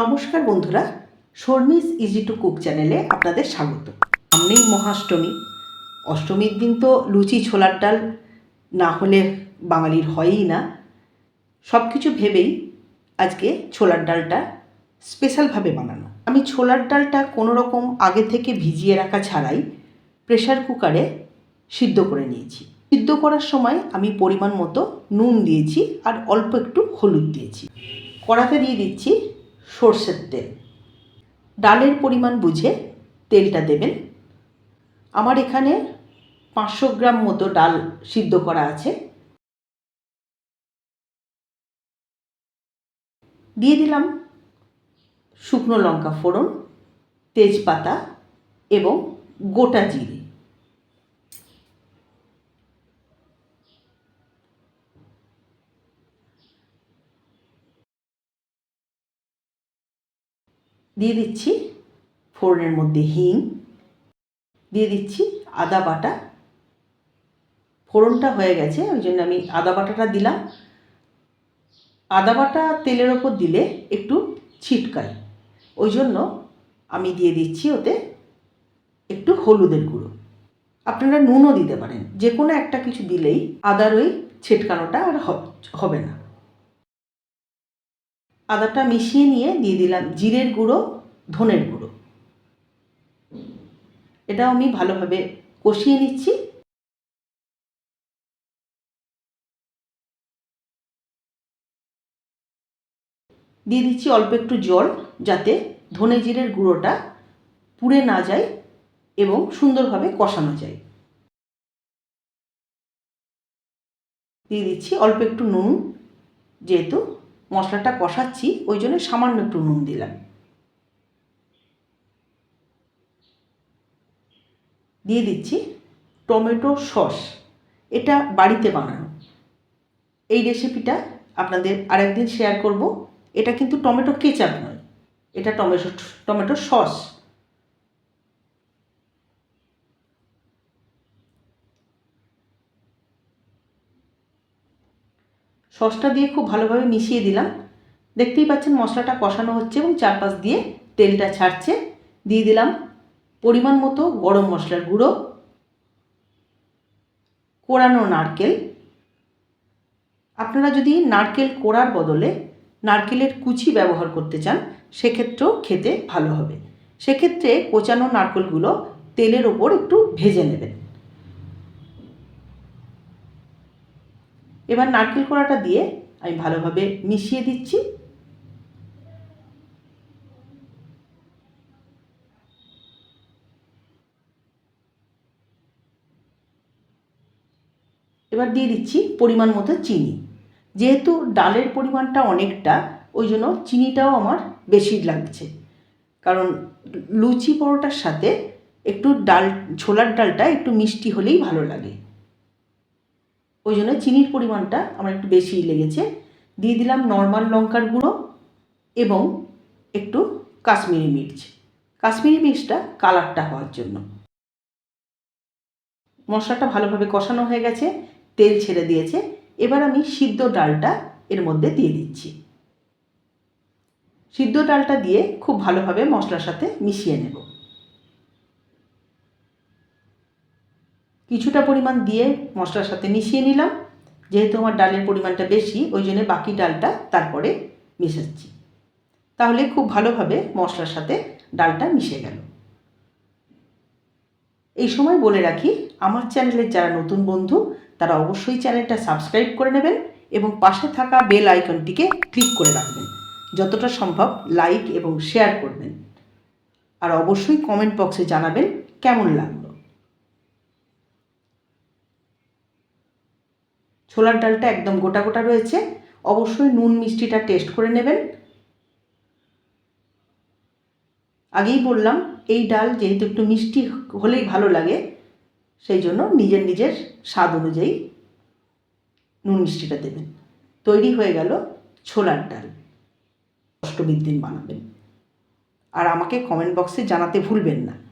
নমস্কার বন্ধুরা, Sharmi's easy to cook চ্যানেলে আপনাদের স্বাগত। সামনেই মহাষ্টমী। অষ্টমীর দিন তো লুচি, ছোলার ডাল না হলে বাঙালির হয়ই না। সব কিছু ভেবেই আজকে ছোলার ডালটা স্পেশালভাবে বানানো। আমি ছোলার ডালটা কোনো রকম আগে থেকে ভিজিয়ে রাখা ছাড়াই প্রেশার কুকারে সিদ্ধ করে নিয়েছি। সিদ্ধ করার সময় আমি পরিমাণ মতো নুন দিয়েছি আর অল্প একটু হলুদ দিয়েছি। কড়াতে দিয়ে দিচ্ছি সর্ষের তেল। ডালের পরিমাণ বুঝে তেলটা দেবেন। আমার এখানে পাঁচশো গ্রাম মতো ডাল সিদ্ধ করা আছে। দিয়ে দিলাম শুকনো লঙ্কা ফোড়ন, তেজপাতা এবং গোটা জিরে। দিয়ে দিচ্ছি ফোড়নের মধ্যে হিং, দিয়ে দিচ্ছি আদা বাটা। ফোড়নটা হয়ে গেছে, ওই জন্য আমি আদা বাটাটা দিলাম। আদা বাটা তেলের ওপর দিলে একটু ছিটকায়, ওই জন্য আমি দিয়ে দিচ্ছি ওতে একটু হলুদের গুঁড়ো। আপনারা নুনও দিতে পারেন যে কোনো একটা কিছু দিলেই আদার ওই ছিটকানোটা আর হবে না। আদাটা মিশিয়ে নিয়ে দিয়ে দিলাম জিরের গুঁড়ো, ধনের গুঁড়ো। এটাও আমি ভালোভাবে কষিয়ে নিচ্ছি। দিয়ে দিচ্ছি অল্প একটু জল যাতে ধনে জিরের গুঁড়োটা পুড়ে না যায় এবং সুন্দরভাবে কষানো যায়। দিয়ে দিচ্ছি অল্প একটু নুন, যেহেতু মশলাটা কষাচ্ছি, ওই জন্য সামান্য একটু নুন দিলাম। দিয়ে দিচ্ছি টমেটো সস। এটা বাড়িতে বানানো। এই রেসিপিটা আপনাদের আরেকদিন শেয়ার করব। এটা কিন্তু টমেটো কেচাপ নয়, এটা টমেটো টমেটো সস। সসটা দিয়ে খুব ভালোভাবে মিশিয়ে দিলাম। দেখতেই পাচ্ছেন মশলাটা কষানো হচ্ছে এবং চারপাশ দিয়ে তেলটা ছাড়ছে। দিয়ে দিলাম পরিমাণ মতো গরম মশলার গুঁড়ো কোড়ানো নারকেল। আপনারা যদি নারকেল কোড়ার বদলে নারকেলের কুচি ব্যবহার করতে চান, সেক্ষেত্রেও খেতে ভালো হবে। সেক্ষেত্রে কোচানো নারকেলগুলো তেলের ওপর একটু ভেজে নেবেন। এবার নারকেল কোড়াটা দিয়ে আমি ভালোভাবে মিশিয়ে দিচ্ছি। এবার দিয়ে দিচ্ছি পরিমাণ মতো চিনি। যেহেতু ডালের পরিমাণটা অনেকটা, ওই জন্য চিনিটাও আমার বেশি লাগছে। কারণ লুচি পরোটার সাথে একটু ডাল, ছোলার ডালটা একটু মিষ্টি হলেই ভালো লাগে। ওই জন্য চিনির পরিমাণটা আমার একটু বেশিই লেগেছে। দিয়ে দিলাম নর্মাল লঙ্কার গুঁড়ো এবং একটু কাশ্মীরি মির্চ। কাশ্মীরি মির্চটা কালারটা হওয়ার জন্য। মশলাটা ভালোভাবে কষানো হয়ে গেছে, তেল ছেড়ে দিয়েছে। এবার আমি সিদ্ধ ডালটা এর মধ্যে দিয়ে দিচ্ছি। সিদ্ধ ডালটা দিয়ে খুব ভালোভাবে মশলার সাথে মিশিয়ে নেব। কিছুটা পরিমাণ দিয়ে মশলার সাথে মিশিয়ে নিলাম। যেহেতু আমার ডালের পরিমাণটা বেশি, ওই জন্য বাকি ডালটা তারপরে মিশাচ্ছি। তাহলে খুব ভালোভাবে মশলার সাথে ডালটা মিশে গেল। এই সময় বলে রাখি, আমার চ্যানেলের যারা নতুন বন্ধু, তারা অবশ্যই চ্যানেলটা সাবস্ক্রাইব করে নেবেন এবং পাশে থাকা বেল আইকনটিকে ক্লিক করে রাখবেন। যতটা সম্ভব লাইক এবং শেয়ার করবেন। আর অবশ্যই কমেন্ট বক্সে জানাবেন কেমন লাগল। ছোলার ডালটা একদম গোটা গোটা রয়েছে। অবশ্যই নুন মিষ্টিটা টেস্ট করে নেবেন। আগেই বললাম, এই ডাল যেহেতু একটু মিষ্টি হলেই ভালো লাগে, সেই জন্য নিজের নিজের স্বাদ অনুযায়ী নুন মিষ্টিটা দেবেন। তৈরি হয়ে গেল ছোলার ডাল। অষ্টমীর দিন বানাবেন। আর আমাকে কমেন্ট বক্সে জানাতে ভুলবেন না।